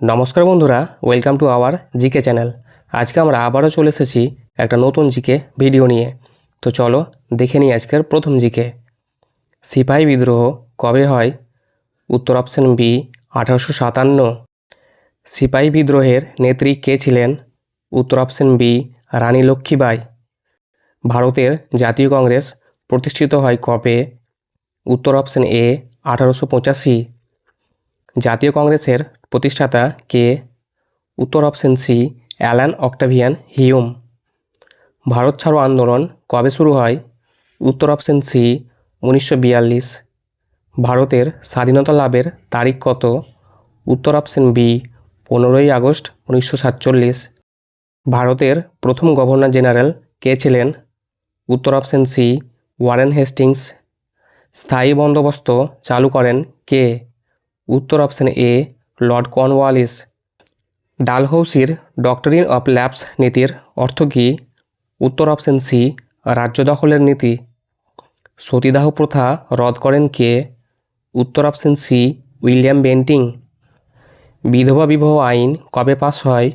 নমস্কার বন্ধুরা welcome to our GK channel আজকে আমরা আবারও চলে এসেছি একটা নতুন জিকে ভিডিও নিয়ে। তো চলো দেখে নিই আজকের প্রথম জিকে। সিপাহী বিদ্রোহ কবে হয়? উত্তর অপশন বি আঠারোশো সাতান্ন। সিপাহী বিদ্রোহের নেত্রী কে ছিলেন? উত্তর অপশন বি রানী লক্ষ্মীবাই ভারতের জাতীয় কংগ্রেস প্রতিষ্ঠিত হয় কবে? উত্তর অপশন এ আঠারোশো পঁচাশি। জাতীয় কংগ্রেসের প্রতিষ্ঠাতা কে? উত্তর option C, Allan Octavian Hume. Bharat ছাড়ো আন্দোলন কবে শুরু হয়? উত্তর অপশন সি, উনিশশো বিয়াল্লিশ। ভারতের স্বাধীনতা লাভের তারিখ কত? উত্তর অপশন বি, পনেরোই আগস্ট উনিশশো সাতচল্লিশ। ভারতের প্রথম গভর্নর জেনারেল কে ছিলেন? উত্তর অপশন সি, ওয়ারেন হেস্টিংস। স্থায়ী বন্দোবস্ত চালু করেন কে? উত্তর অপশন এ, লর্ড কর্নওয়ালিস, ডালহৌসির ডক্টরিন অফ ল্যাবস নীতির অর্থ কী? উত্তর অপশন সি, রাজ্য দখলের নীতি। সতীদাহ প্রথা রদ করেন কে? উত্তর অপশন সি, উইলিয়াম বেন্টিং। বিধবা বিবাহ আইন কবে পাস হয়?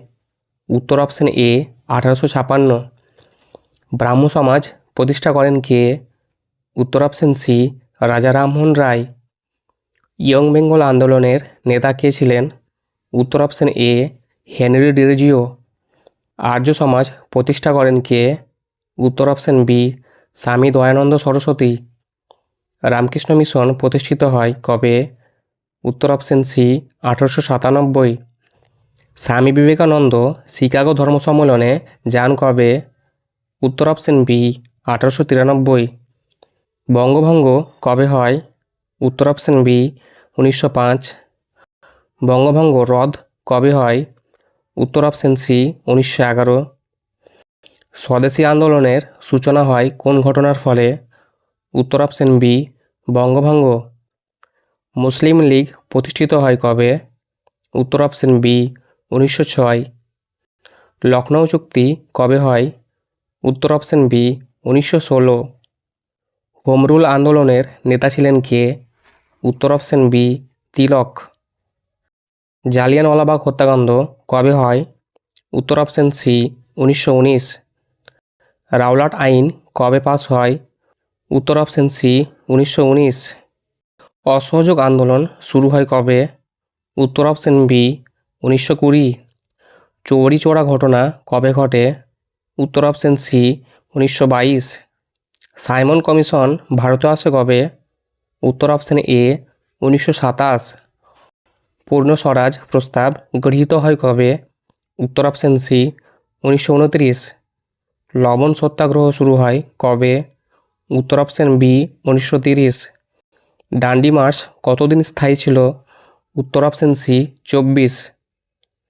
উত্তর অপশন এ, আঠারোশো ছাপান্ন। ব্রাহ্ম সমাজ প্রতিষ্ঠা করেন কে? উত্তর অপশন সি, রাজা রামমোহন রায়। ইয়ং বেঙ্গল আন্দোলনের নেতা কে ছিলেন? উত্তর অপশন এ, হেনরি ডিরেজিও। আর্য সমাজ প্রতিষ্ঠা করেন কে? উত্তর অপশন বি, স্বামী দয়ানন্দ সরস্বতী। রামকৃষ্ণ মিশন প্রতিষ্ঠিত হয় কবে? উত্তর অপশন সি, আঠারোশো সাতানব্বই। স্বামী বিবেকানন্দ শিকাগো ধর্ম সম্মেলনে যান কবে? উত্তর অপশন বি, আঠারোশো তিরানব্বই। বঙ্গভঙ্গ কবে হয়? উত্তর অপশন বি, উনিশশো পাঁচ। বঙ্গভঙ্গ রদ কবে হয়? উত্তর অপশন সি, উনিশশো এগারো। স্বদেশী আন্দোলনের সূচনা হয় কোন ঘটনার ফলে? উত্তর অপশন বি, বঙ্গভঙ্গ। মুসলিম লীগ প্রতিষ্ঠিত হয় কবে? উত্তর অপশন বি, উনিশশো ছয়। লখনৌ চুক্তি কবে হয়? উত্তর অপশন বি, উনিশশো ষোলো। হোমরুল আন্দোলনের নেতা ছিলেন কে? উত্তর অপশন বি, তিলক। জালিয়ানওয়ালাবাগ হত্যাকাণ্ড কবে হয়? উত্তর অপশন সি, উনিশশো উনিশ। রাওলাট আইন কবে পাস হয়? উত্তর অপশন সি, উনিশশো উনিশ। অসহযোগ আন্দোলন শুরু হয় কবে? উত্তর অপশন বি, উনিশশো কুড়ি। চৌরি চোরা ঘটনা কবে ঘটে? উত্তর অপশন সি, উনিশশো বাইশ। সাইমন কমিশন ভারতে আসে কবে? উত্তর অপশান এ, উনিশশো সাতাশ। পূর্ণ স্বরাজ প্রস্তাব গৃহীত হয় কবে? উত্তর অপশান সি, উনিশশো উনত্রিশ। লবণ সত্যাগ্রহ শুরু হয় কবে? উত্তর অপশান বি, উনিশশো তিরিশ। ডান্ডি মার্চ কতদিন স্থায়ী ছিল? উত্তর অপশান সি, চব্বিশ।